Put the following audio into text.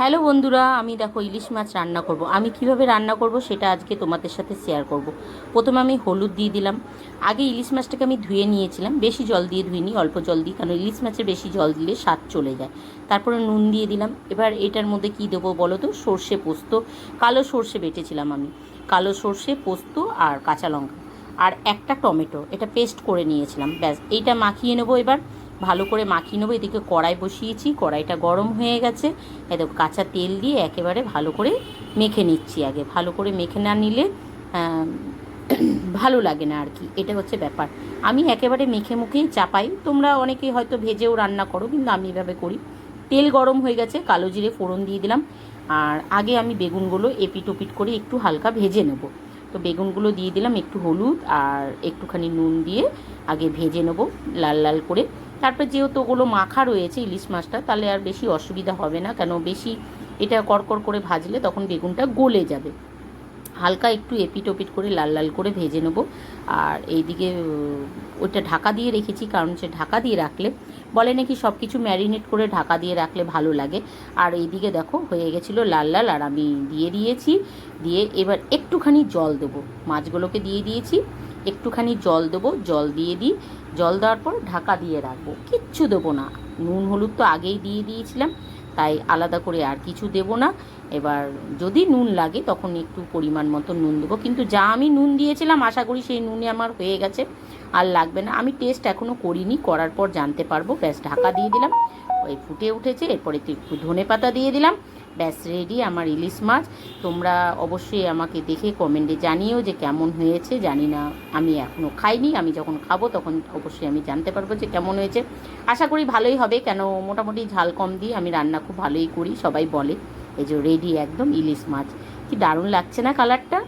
Hello বন্ধুরা, আমি দেখো ইলিশ মাছ রান্না করব। আমি কীভাবে রান্না করব সেটা আজকে তোমাদের সাথে শেয়ার করব। প্রথমে আমি হলুদ দিয়ে দিলাম। আগে ইলিশ মাছটাকে আমি ধুয়ে নিয়েছিলাম। বেশি জল দিয়ে ধুইনি, অল্প জল দিই কারণ ইলিশ মাছের বেশি জল দিলে স্বাদ চলে যায়। তারপরে নুন দিয়ে দিলাম। এবার এটার মধ্যে কি দেবো বলো তো? সর্ষে পোস্ত। কালো সর্ষে বেটেছিলাম আমি। কালো সর্ষে, পোস্ত আর কাঁচা লঙ্কা। আর একটা টমেটো, এটা পেস্ট করে নিয়েছিলাম। ব্যাস, এইটা মাখিয়ে নেব এবার। ভালো করে মাখিয়ে নেব। এদিকে কড়াই বসিয়েছি, কড়াইটা গরম হয়ে গেছে। এ দেখো কাঁচা তেল দিয়ে একেবারে ভালো করে মেখে নিচ্ছি আগে। ভালো করে মেখে না নিলে ভালো লাগে না আর কি। এটা হচ্ছে ব্যাপার। আমি একেবারে মেখে মুখেই চাপাই। তোমরা অনেকেই হয়তো ভেজেও রান্না করো, কিন্তু আমি এভাবে করি। তেল গরম হয়ে গেছে, কালো জিরে ফোড়ন দিয়ে দিলাম। আর আগে আমি বেগুনগুলো এপিট ওপিট করে একটু হালকা ভেজে নেব। তো বেগুনগুলো দিয়ে দিলাম একটু হলুদ আর একটুখানি নুন দিয়ে আগে ভেজে নেব লাল লাল করে। তারপর যেহেতু ওগুলো মাখা রয়েছে ইলিশ মাছটা, তাহলে আর বেশি অসুবিধা হবে না। কেন? বেশি এটা কড়কড় করে ভাজলে তখন বেগুনটা গলে যাবে। হালকা একটু এপিট ওপিট করে লাল লাল করে ভেজে নেব। আর এইদিকে ওইটা ঢাকা দিয়ে রেখেছি, কারণ সে ঢাকা দিয়ে রাখলে, বলে নাকি সব কিছু ম্যারিনেট করে ঢাকা দিয়ে রাখলে ভালো লাগে। আর এইদিকে দেখো, হয়ে গেছিল লাল লাল, আর আমি দিয়ে দিয়েছি। দিয়ে এবার একটুখানি জল দেবো। মাছগুলোকে দিয়ে দিয়েছি। একটুখানি জল দেবো, জল দিয়ে দিই। জল দেওয়ার পর ঢাকা দিয়ে রাখব। কিচ্ছু দেবো না। নুন, হলুদ তো আগেই দিয়ে দিয়েছিলাম, তাই আলাদা করে আর কিছু দেবো না। এবার যদি নুন লাগে, তখন একটু পরিমাণ মতো নুন দেবো। কিন্তু যা আমি নুন দিয়েছিলাম, আশা করি সেই নুনে আমার হয়ে গেছে। আর লাগবে না। আমি টেস্ট এখনও করিনি, করার পর জানতে পারব। ব্যাস, ঢাকা দিয়ে দিলাম। ওই ফুটে উঠেছে। এরপরে একটু ধনে পাতা দিয়ে দিলাম। ব্যাস রেডি আমার ইলিশ মাছ। তোমরা অবশ্যই আমাকে দেখে কমেন্টে জানিও যে কেমন হয়েছে, জানি না আমি এখনও খাইনি, আমি যখন খাব তখন অবশ্যই আমি জানতে পারব যে কেমন হয়েছে। আশা করি ভালোই হবে, কেন মোটামুটি ঝাল কম দিয়ে আমি রান্না খুব ভালোই করি, সবাই বলে। এই যে রেডি একদম ইলিশ মাছ। কি দারুণ লাগছে না কালারটা